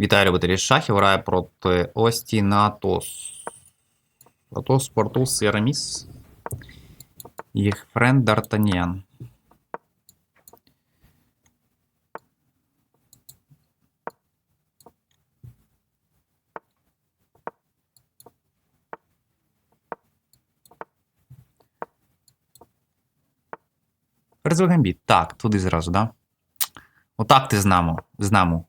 Вітаю любителі шахів. Грає проти Остінатос. Атос, Портус, Ераміс. Їх френд Д'Артаньян. Гамбіт. Так, туди зразу, да? Отак ти з нами. З нами.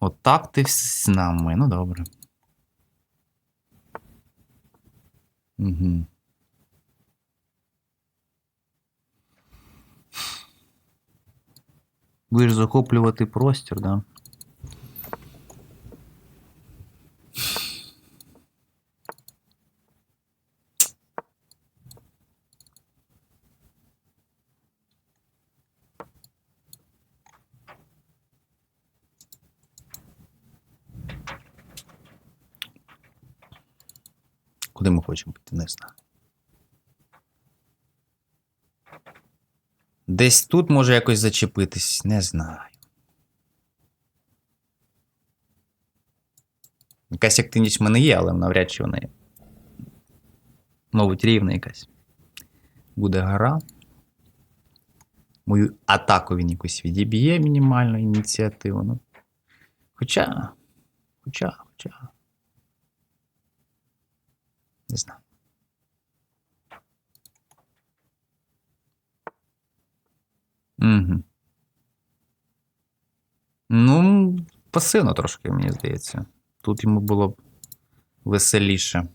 Отак ти з нами. Ну добре. Угу. Будеш захоплювати простір, да? Куди ми хочемо піти, не знаю. Десь тут може якось зачепитись, не знаю. Якась активність в мене є, але навряд чи вона є. Мабуть, рівна якась. Буде гра. Мою атаку він якось відіб'є мінімальну ініціативу. Ну. Хоча. Хоча, хоча. Не знаю. Угу. Ну, пасивно трошки, мені здається. Тут йому було б веселіше.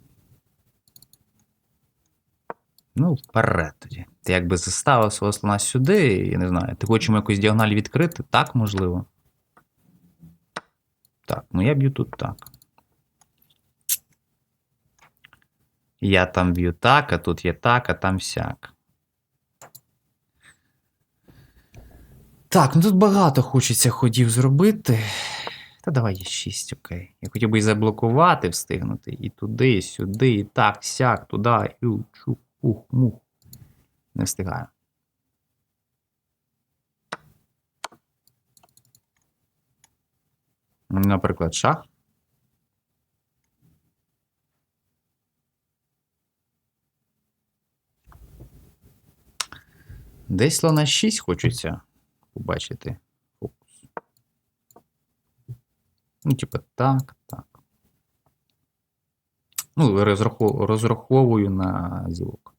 Ну, вперед тоді. Ти якби заставив свого слона сюди, я не знаю. Ти хочеш йому якусь діагональ відкрити? Так, можливо. Так, ну я б'ю тут так. Я там б'ю так, а тут є так, а там сяк. Так, ну тут багато хочеться ходів зробити. Та давай є 6, окей. Я хотів би і заблокувати, встигнути. І туди, і сюди, і так, сяк, туди, і чух, ух, мух. Не встигаю. Наприклад, шах. Десь слона 6 хочеться побачити. Фокус. Ну, типа, так, так. Ну, розрахов... розраховую на зілок.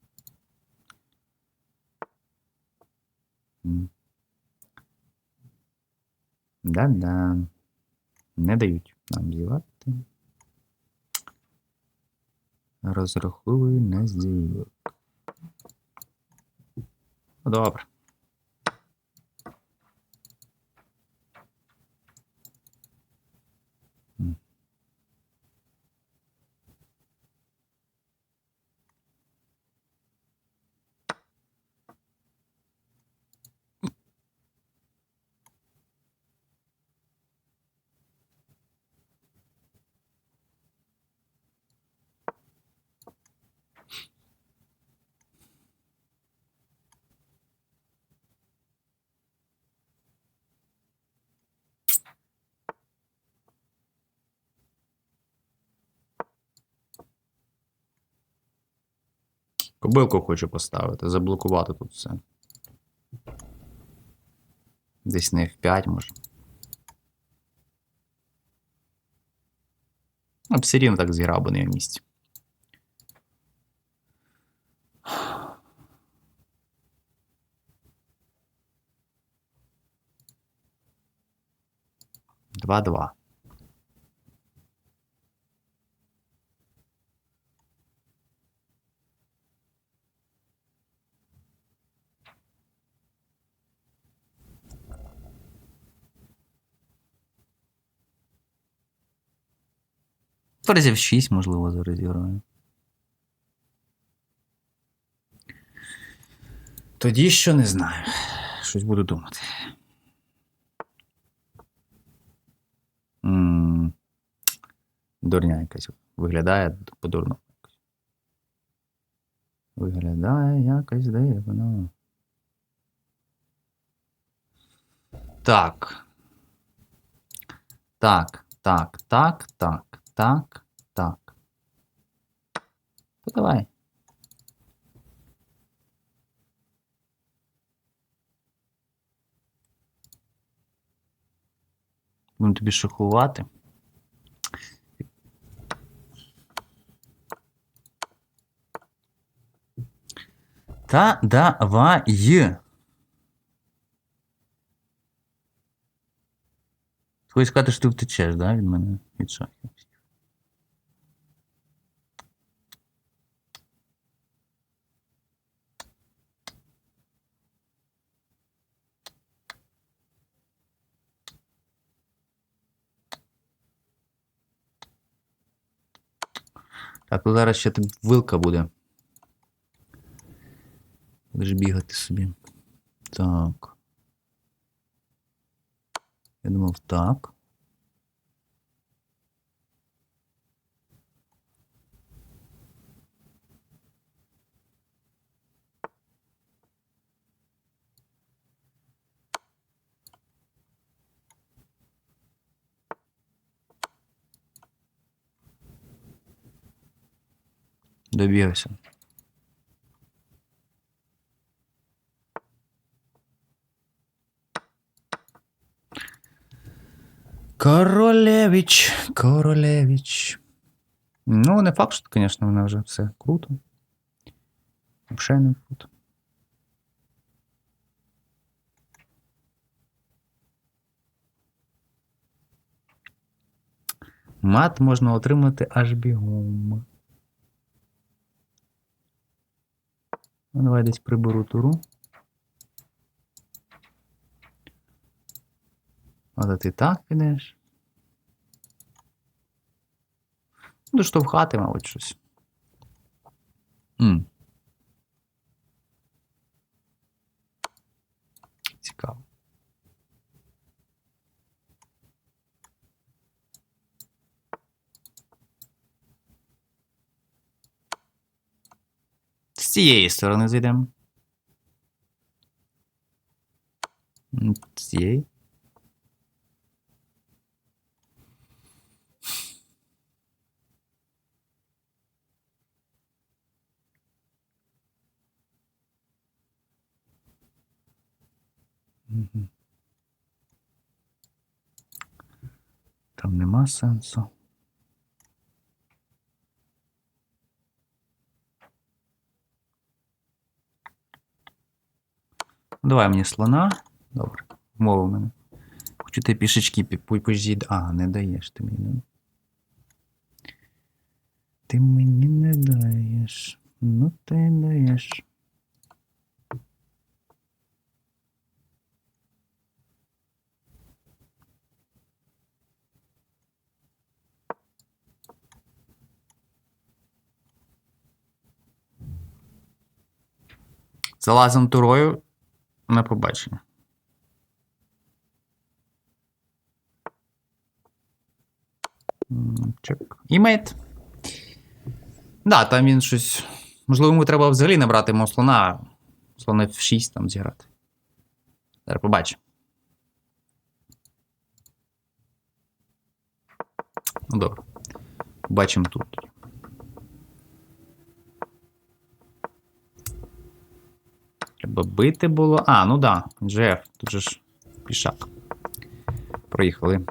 Да-да. Не дають нам зівати. Розраховую на зілок. Добре. Кобилку хочу поставити, заблокувати тут все. Десь на F5 може. А все рівно так зіграв би на його місці. Два-два. Разів 6, можливо, зараз зіграю. Тоді що не знаю. Щось буду думати. Дурня якась виглядає по-дурному. Виглядає якось дивно. Так. Так, так, так, так, так, так. То давай. Будемо тобі шокувати. Та давай. Хочеш сказати, що ти втечеш, да, від мене? Від шахів. Так, то зараз ще там вилка буде. Будеш бігати собі. Так. Я думав, так. Добігався. Королевич, Королевич. Ну, не факт, що, звісно, вона вже все круто. Взагалі не круто. Мат можна отримати аж бігом. Ну, давай десь приберу туру. Але ти так підеш. Буду штовхати, мабуть, щось. М. Цікаво. Цієї сторони зайдемо. З цієї. Там нема сенсу. Давай мені слона. Добре. Вмовив мене. Хочу ти пішечки позід. А, не даєш ти мені. ну. Ти мені не даєш. Ну ти даєш. Залазимо турою на побачення. Чек. Імейт. Да, там він щось. Можливо, йому треба взагалі набрати мого слона. Слона в 6 там зіграти. Зараз побачимо. Ну, добре. Бачимо тут. Треба бити було. А, ну да, GF. Тут же ж пішак. Проїхали.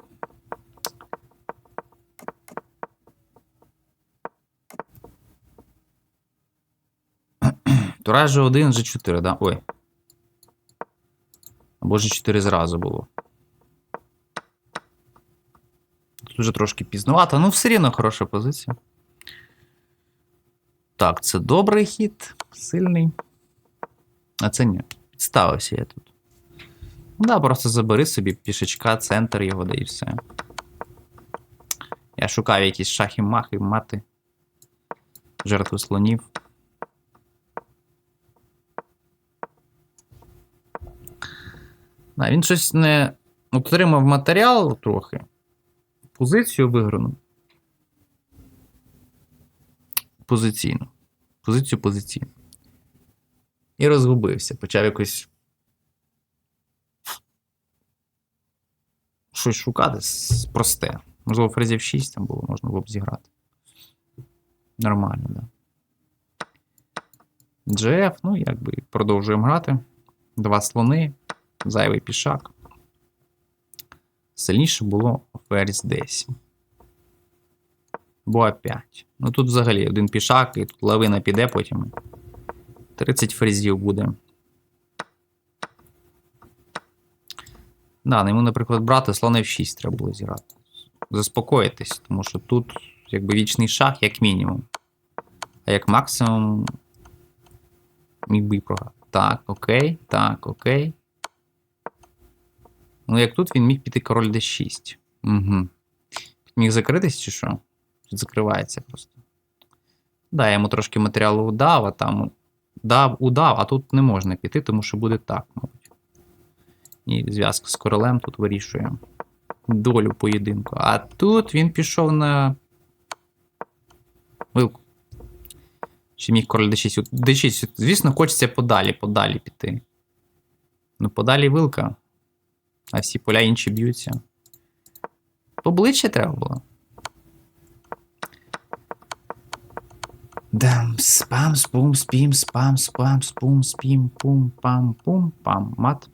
Тура G1, G4, да? Ой. Або G4 зразу було. Тут вже трошки пізновато, ну все рівно хороша позиція. Так, це добрий хід, сильний. А це ні. Підставився я тут. Ну да, просто забери собі пішечка, центр його, да і все. Я шукаю якісь шахи-махи, мати. Жертви слонів. Да, він щось не отримав матеріал трохи. Позицію виграну. Позиційну. Позицію позиційну. І розгубився. Почав якось щось шукати просте. Можливо, фрезів 6 там було, можна було б зіграти. Нормально, да. GF, ну, якби продовжуємо грати. Два слони, зайвий пішак. Сильніше було ферзь 10. Бо 5. Ну тут взагалі один пішак, і тут лавина піде потім. 30 фрезів буде. Да, йому, наприклад, брати слон F6 треба було зіграти. Заспокоїтись, тому що тут якби вічний шах, як мінімум. А як максимум міг би програти. Так, окей, так, окей. Ну, як тут він міг піти король d6. Угу. Міг закритись чи що? Тут закривається просто. Да, я йому трошки матеріалу дав, а там дав, удав, а тут не можна піти, тому що буде так, мабуть. І зв'язка з королем тут вирішує долю поєдинку. А тут він пішов на. Вилку. Чи міг король d6? D6, звісно, хочеться подалі, подалі піти. Ну, подалі вилка. А всі поля інші б'ються. Поближче треба було. Дам, спам, спум, спім, спам, спам, спум, спім, пум, пам, пум, пам, мат.